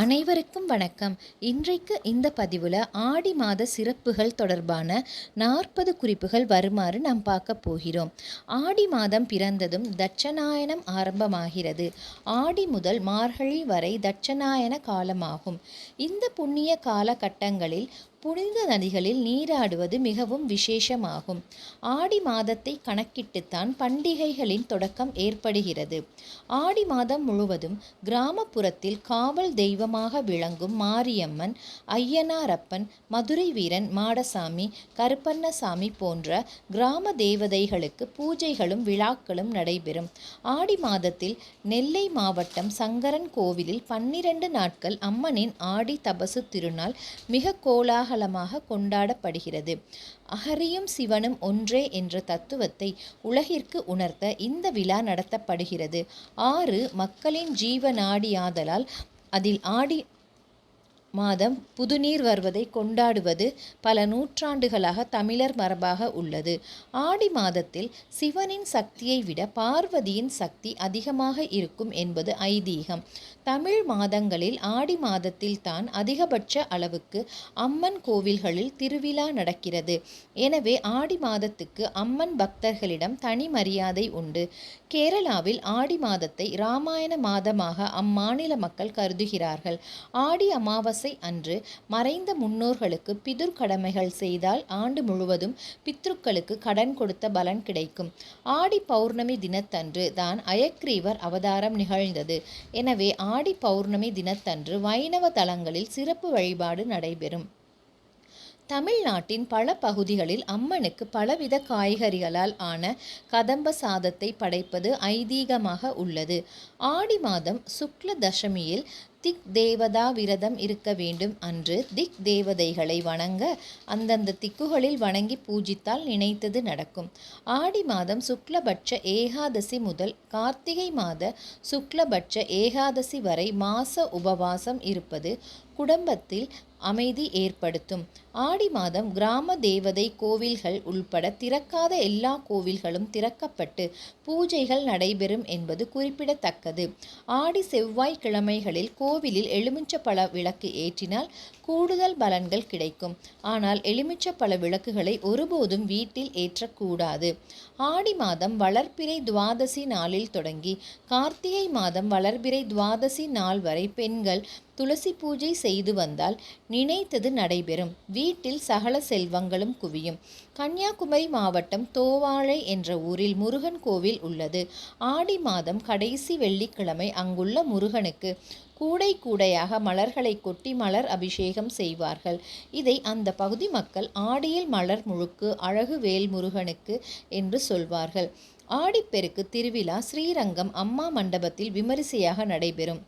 அனைவருக்கும் வணக்கம். இன்றைக்கு இந்த பதிவில் ஆடி மாத சிறப்புகள் தொடர்பான நாற்பது குறிப்புகள் வருமாறு நாம் பார்க்க போகிறோம். ஆடி மாதம் பிறந்ததும் தட்சநாயனம் ஆரம்பமாகிறது. ஆடி முதல் மார்கழி வரை தட்சநாயன காலமாகும். இந்த புண்ணிய காலகட்டங்களில் புனித நதிகளில் நீராடுவது மிகவும் விசேஷமாகும். ஆடி மாதத்தை கணக்கிட்டுத்தான் பண்டிகைகளின் தொடக்கம் ஏற்படுகிறது. ஆடி மாதம் முழுவதும் கிராமப்புறத்தில் காவல் தெய்வமாக விளங்கும் மாரியம்மன் ஐயனாரப்பன் மதுரை வீரன் மாடசாமி கருப்பண்ணசாமி போன்ற கிராம தேவதைகளுக்கு பூஜைகளும் விழாக்களும் நடைபெறும். ஆடி மாதத்தில் நெல்லை மாவட்டம் சங்கரன் கோவிலில் பன்னிரண்டு நாட்கள் அம்மனின் ஆடி தபசு திருநாள் மிக கோலாக கோலாகலமாக கொண்டாடப்படுகிறது. அகரியும் சிவனும் ஒன்றே என்ற தத்துவத்தை உலகிற்கு உணர்த்த இந்த விழா நடத்தப்படுகிறது. ஆறு மக்களின் ஜீவநாடியாதலால் அதில் ஆடி மாதம் புதுநீர் வருவதை கொண்டாடுவது பல நூற்றாண்டுகளாக தமிழர் மரபாக உள்ளது. ஆடி மாதத்தில் சிவனின் சக்தியை விட பார்வதியின் சக்தி அதிகமாக இருக்கும் என்பது ஐதீகம். தமிழ் மாதங்களில் ஆடி மாதத்தில் தான் அதிகபட்ச அளவுக்கு அம்மன் கோவில்களில் திருவிழா நடக்கிறது. எனவே ஆடி மாதத்துக்கு அம்மன் பக்தர்களிடம் தனி மரியாதை உண்டு. கேரளாவில் ஆடி மாதத்தை ராமாயண மாதமாக அம்மாநில மக்கள் கருதுகிறார்கள். ஆடி அமாவாசை அமாவாசை அன்று மறைந்த முன்னோர்களுக்கு பிதுர் கடமைகள் செய்தால் ஆண்டு முழுவதும் பித்ருக்களுக்கு கடன் கொடுத்த பலன் கிடைக்கும். ஆடி பௌர்ணமி தினத்தன்று தான் அயக்ரீவர் அவதாரம் நிகழ்ந்தது. எனவே ஆடி பௌர்ணமி தினத்தன்று வைணவ தலங்களில் சிறப்பு வழிபாடு நடைபெறும். தமிழ்நாட்டின் பல பகுதிகளில் அம்மனுக்கு பலவித காய்கறிகளால் ஆன கதம்ப சாதத்தை படைப்பது ஐதீகமாக உள்ளது. ஆடி மாதம் சுக்ல தசமியில் திக் தேவதா விரதம் இருக்க வேண்டும் அன்று திக் தேவதைகளை வணங்க அந்தந்த திக்குகளில் வணங்கி பூஜித்தால் நினைத்தது நடக்கும். ஆடி மாதம் சுக்லபட்ச ஏகாதசி முதல் கார்த்திகை மாத சுக்லபட்ச ஏகாதசி வரை மாச உபவாசம் இருப்பது குடும்பத்தில் அமைதி ஏற்படுத்தும். ஆடி மாதம் கிராம தேவதை கோவில்கள் உள்பட திறக்காத எல்லா கோவில்களும் திறக்கப்பட்டு பூஜைகள் நடைபெறும் என்பது குறிப்பிடத்தக்கது. ஆடி செவ்வாய் கிழமைகளில் கோவிலில் எலுமிச்சப்பழ விளக்கு ஏற்றினால் கூடுதல் பலன்கள் கிடைக்கும். ஆனால் எலுமிச்சப்பழ விளக்குகளை ஒருபோதும் வீட்டில் ஏற்றக்கூடாது. ஆடி மாதம் வளர்ப்பிறை துவாதசி நாளில் தொடங்கி கார்த்திகை மாதம் வளர்பிறை துவாதசி நாள் வரை பெண்கள் துளசி பூஜை செய்து வந்தால் நினைத்தது நடைபெறும். வீட்டில் சகல செல்வங்களும் குவியும். கன்னியாகுமரி மாவட்டம் தோவாழை என்ற ஊரில் முருகன் கோவில் உள்ளது. ஆடி மாதம் கடைசி வெள்ளிக்கிழமை அங்குள்ள முருகனுக்கு கூடை கூடையாக மலர்களை கொட்டி மலர் அபிஷேகம் செய்வார்கள். இதை அந்த பகுதி மக்கள் ஆடியில் மலர் முழுக்கு அழகு வேல் முருகனுக்கு என்று சொல்வார்கள். ஆடிப்பெருக்கு திருவிழா ஸ்ரீரங்கம் அம்மா மண்டபத்தில் விமரிசையாக நடைபெறும்.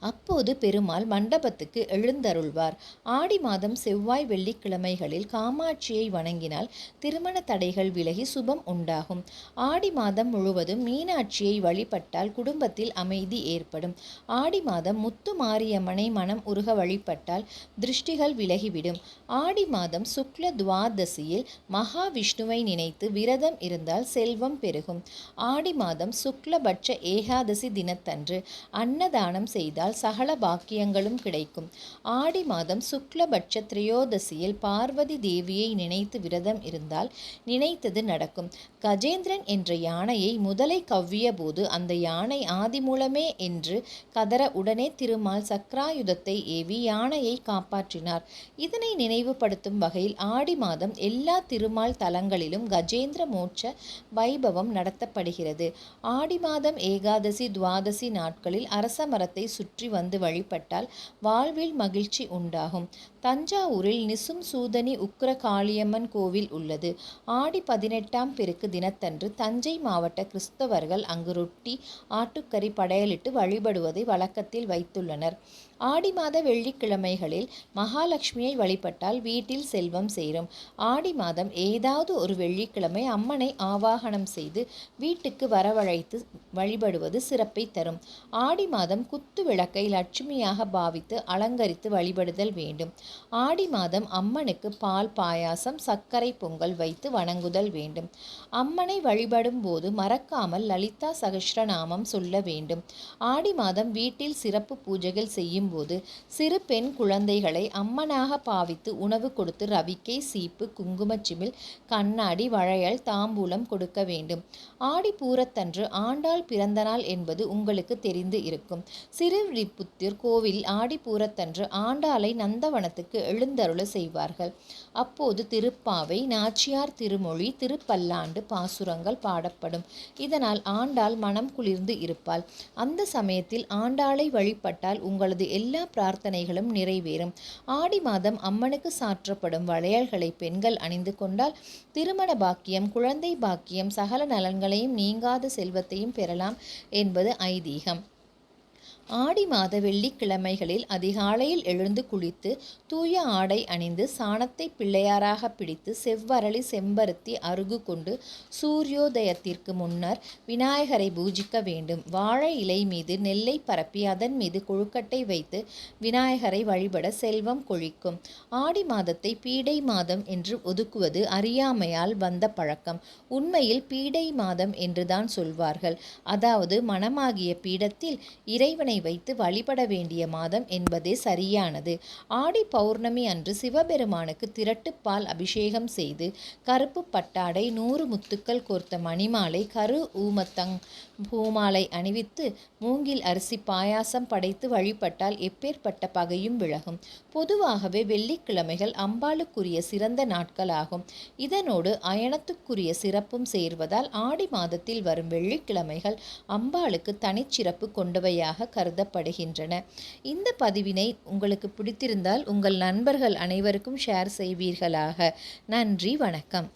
அப்போது பெருமாள் மண்டபத்துக்கு எழுந்தருள்வார். ஆடி மாதம் செவ்வாய் வெள்ளிக்கிழமைகளில் காமாட்சியை வணங்கினால் திருமண தடைகள் விலகி சுபம் உண்டாகும். ஆடி மாதம் முழுவதும் மீனாட்சியை வழிபட்டால் குடும்பத்தில் அமைதி ஏற்படும். ஆடி மாதம் முத்து மாரியம்மனை மனம் உருக வழிபட்டால் திருஷ்டிகள் விலகிவிடும். ஆடி மாதம் சுக்ல துவாதசியில் மகாவிஷ்ணுவை நினைத்து விரதம் இருந்தால் செல்வம் பெருகும். ஆடி மாதம் சுக்லபட்ச ஏகாதசி தினத்தன்று அன்னதானம் செய்தால் செய்தால் சகல பாக்கியங்களும் கிடைக்கும். ஆடி மாதம் சுக்லபட்ச திரையோதசியில் பார்வதி தேவியை நினைத்து விரதம் இருந்தால் நினைத்தது நடக்கும். கஜேந்திரன் என்ற யானையை முதலை கவ்விய போது அந்த யானை ஆதி மூலமே என்று கதற உடனே திருமால் சக்ராயுதத்தை ஏவி யானையை காப்பாற்றினார். இதனை நினைவுபடுத்தும் வகையில் ஆடி மாதம் எல்லா திருமால் தலங்களிலும் கஜேந்திர மோட்ச வைபவம் நடத்தப்படுகிறது. ஆடி மாதம் ஏகாதசி துவாதசி நாட்களில் அரச மரத்தை சுற்றி சுற்றி வந்து வழிபட்டால் வாழ்வில் மகிழ்ச்சி உண்டாகும். தஞ்சாவூரில் நிசும் சூதனி உக்ர காளியம்மன் கோவில் உள்ளது. ஆடி பதினெட்டாம் பெருக்கு தினத்தன்று தஞ்சை மாவட்ட கிறிஸ்தவர்கள் அங்கு ரொட்டி ஆட்டுக்கறி படையலிட்டு வழிபடுவதை வழக்கத்தில் வைத்துள்ளனர். ஆடி மாத வெள்ளிக்கிழமைகளில் மகாலட்சுமியை வழிபட்டால் வீட்டில் செல்வம் சேரும். ஆடி மாதம் ஏதாவது ஒரு வெள்ளிக்கிழமை அம்மனை ஆவாகனம் செய்து வீட்டுக்கு வரவழைத்து வழிபடுவது சிறப்பை தரும். ஆடி மாதம் குத்து விளக்கை லட்சுமியாக பாவித்து அலங்கரித்து வழிபடுதல் வேண்டும். ஆடி மாதம் அம்மனுக்கு பால் பாயாசம் சர்க்கரை பொங்கல் வைத்து வணங்குதல் வேண்டும். அம்மனை வழிபடும் போது மறக்காமல் லலிதா சகஸ்ரநாமம் சொல்ல வேண்டும். ஆடி மாதம் வீட்டில் சிறப்பு பூஜைகள் செய்யும் போது சிறு பெண் குழந்தைகளை அம்மனாக பாவித்து உணவு கொடுத்து ரவிக்கை சீப்பு குங்குமச்சிமில் கண்ணாடி வளையல் தாம்பூலம் கொடுக்க வேண்டும். ஆடி பூரத்தன்று ஆண்டாள் பிறந்த நாள் என்பது உங்களுக்கு தெரிந்து இருக்கும். சிறுவில்லிபுத்தூர் கோவில் ஆடி பூரத்தன்று ஆண்டாளை நந்தவனத்துக்கு எழுந்தருள செய்வார்கள். அப்போது திருப்பாவை நாச்சியார் திருமொழி திருப்பல்லாண்டு பாசுரங்கள் பாடப்படும். இதனால் ஆண்டாள் மனம் குளிர்ந்து இருப்பாள். அந்த சமயத்தில் ஆண்டாளை வழிபட்டால் உங்களது எல்லா பிரார்த்தனைகளும் நிறைவேறும். ஆடி மாதம் அம்மனுக்கு சாற்றப்படும் வளையல்களை பெண்கள் அணிந்து கொண்டால் திருமண பாக்கியம் குழந்தை பாக்கியம் சகல நலன்களையும் நீங்காத செல்வத்தையும் பெறலாம் என்பது ஐதீகம். ஆடி மாத வெள்ளிக்கிழமைகளில் அதிகாலையில் எழுந்து குளித்து தூய ஆடை அணிந்து சாணத்தை பிள்ளையாராக பிடித்து செவ்வரளி செம்பருத்தி அருகு கொண்டு சூரியோதயத்திற்கு முன்னர் விநாயகரை பூஜிக்க வேண்டும். வாழை இலை மீது நெல்லை பரப்பி அதன் மீது கொழுக்கட்டை வைத்து விநாயகரை வழிபட செல்வம் கொழிக்கும். ஆடி மாதத்தை பீடை மாதம் என்று ஒதுக்குவது அறியாமையால் வந்த பழக்கம். உண்மையில் பீடை மாதம் என்றுதான் சொல்வார்கள். அதாவது மனமாகிய பீடத்தில் இறைவனை வைத்து வழிபட வேண்டிய மாதம் என்பதே சரியானது. ஆடி பௌர்ணமி அன்று சிவபெருமானுக்கு திரட்டுப்பால் அபிஷேகம் செய்து கருப்பு பட்டாடை நூறு முத்துக்கள் கோர்த்த மணிமாலை கரு ஊமத்தங் பூமாலை அணிவித்து மூங்கில் அரிசி பாயாசம் படைத்து வழிபட்டால் எப்பேற்பட்ட பகையும் விலகும். பொதுவாகவே வெள்ளிக்கிழமைகள் அம்பாளுக்குரிய சிறந்த நாட்களாகும். இதனோடு அயனத்துக்குரிய சிறப்பும் சேர்வதால் ஆடி மாதத்தில் வரும் வெள்ளிக்கிழமைகள் அம்பாளுக்கு தனிச்சிறப்பு கொண்டவையாக கருதப்படுகின்றன. இந்த பதிவினை உங்களுக்கு பிடித்திருந்தால் உங்கள் நண்பர்கள் அனைவருக்கும் ஷேர் செய்வீர்களாக. நன்றி வணக்கம்.